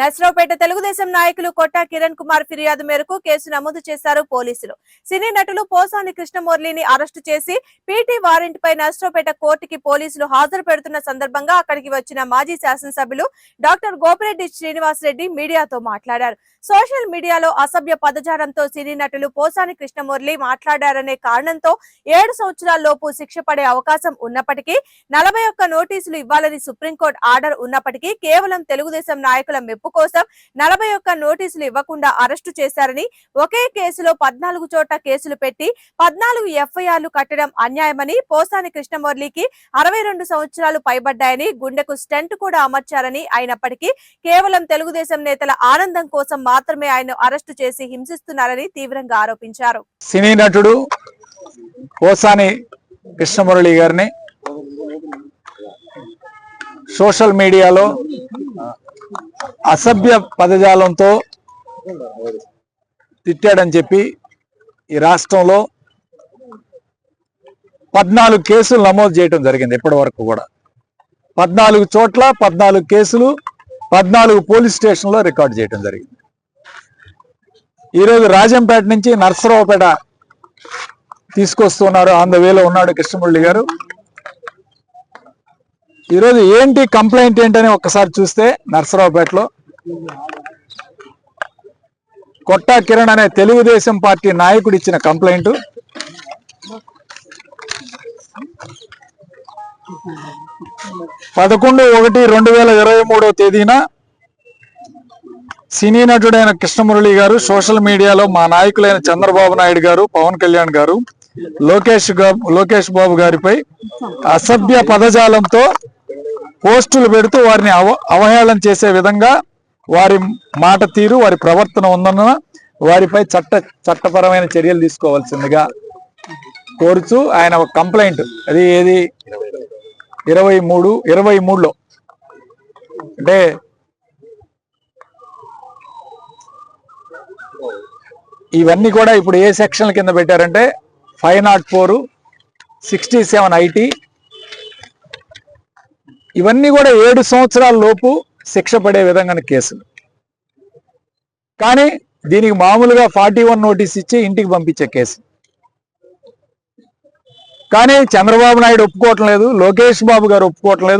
నర్సరావుపేట తెలుగుదేశం నాయకులు కొట్టా కిరణ్ కుమార్ ఫిర్యాదు మేరకు కేసు నమోదు చేశారు పోలీసులు. సినీ నటులు పోసాని కృష్ణమురళిని అరెస్టు చేసి పీటీ వారెంట్ పై నర్సరావుపేట కోర్టుకి పోలీసులు హాజరు పెడుతున్న సందర్భంగా అక్కడికి వచ్చిన మాజీ శాసనసభ్యులు డాక్టర్ గోపిరెడ్డి శ్రీనివాస్ రెడ్డి మీడియాతో మాట్లాడారు. సోషల్ మీడియాలో అసభ్య పదజారంతో సినీ నటులు పోసాని కృష్ణమురళి మాట్లాడారనే కారణంతో ఏడు సంవత్సరాల లోపు శిక్ష పడే అవకాశం ఉన్నప్పటికీ నలభై ఒక్క నోటీసులు ఇవ్వాలని సుప్రీంకోర్టు ఆర్డర్ ఉన్నప్పటికీ కేవలం తెలుగుదేశం నాయకుల మెప్పు కోసం నలభై ఒక్క నోటీసులు ఇవ్వకుండా అరెస్టు చేశారని ఒకే కేసులో పద్నాలుగు చోట్ల కేసులు పెట్టి పద్నాలుగు ఎఫ్ఐఆర్లు కట్టడం అన్యాయమని పోసాని కృష్ణమురళికి అరవై రెండు సంవత్సరాలు పైబడ్డాయని గుండెకు స్టెంట్ కూడా అమర్చారని అయినప్పటికీ కేవలం తెలుగుదేశం నేతల ఆనందం కోసం మాత్రమే ఆయన అరెస్టు చేసి హింసిస్తున్నారని తీవ్రంగా ఆరోపించారు. సినీ నటుడు పోసాని కృష్ణమురళి గారిని సోషల్ మీడియాలో అసభ్య పదజాలంతో తిట్టాడని చెప్పి ఈ రాష్ట్రంలో పద్నాలుగు కేసులు నమోదు చేయడం జరిగింది ఇప్పటి వరకు కూడా. పద్నాలుగు చోట్ల పద్నాలుగు కేసులు పద్నాలుగు పోలీస్ స్టేషన్లో రికార్డు చేయడం జరిగింది. ఈరోజు రాజంపేట నుంచి నర్సరావుపేట తీసుకొస్తున్నారు ఆన్ ద వేలో ఉన్నాడు కృష్ణమురళి గారు. ఈరోజు ఏంటి కంప్లైంట్ ఏంటని ఒక్కసారి చూస్తే నర్సరావుపేటలో కొట్టా కిరణ్ అనే తెలుగుదేశం పార్టీ నాయకుడు ఇచ్చిన కంప్లైంట్. పదకొండు ఒకటి రెండు వేల ఇరవై మూడో తేదీన సినీ నటుడైన కృష్ణమురళి గారు సోషల్ మీడియాలో మా నాయకులైన చంద్రబాబు నాయుడు గారు పవన్ కళ్యాణ్ గారు లోకేష్ లోకేష్ బాబు గారిపై అసభ్య పదజాలంతో పోస్టులు పెడుతూ వారిని అవ అవహేళన చేసే విధంగా వారి మాట తీరు వారి ప్రవర్తన ఉందన్న వారిపై చట్ట చట్టపరమైన చర్యలు తీసుకోవాల్సిందిగా కోరుచు ఆయన ఒక కంప్లైంట్. అది ఏది? ఇరవై మూడు ఇరవై మూడులో. అంటే ఇవన్నీ కూడా ఇప్పుడు ఏ సెక్షన్ల కింద పెట్టారంటే five not four sixty seven IT ఇవన్నీ కూడా ఏడు సంవత్సరాల లోపు శిక్ష పడే విధంగా కేసులు. కానీ దీనికి మామూలుగా ఫార్టీ వన్ నోటీస్ ఇచ్చి ఇంటికి పంపించే కేసు. కానీ చంద్రబాబు నాయుడు ఒప్పుకోవటం లేదు లోకేష్ బాబు గారు ఒప్పుకోవటం లేదు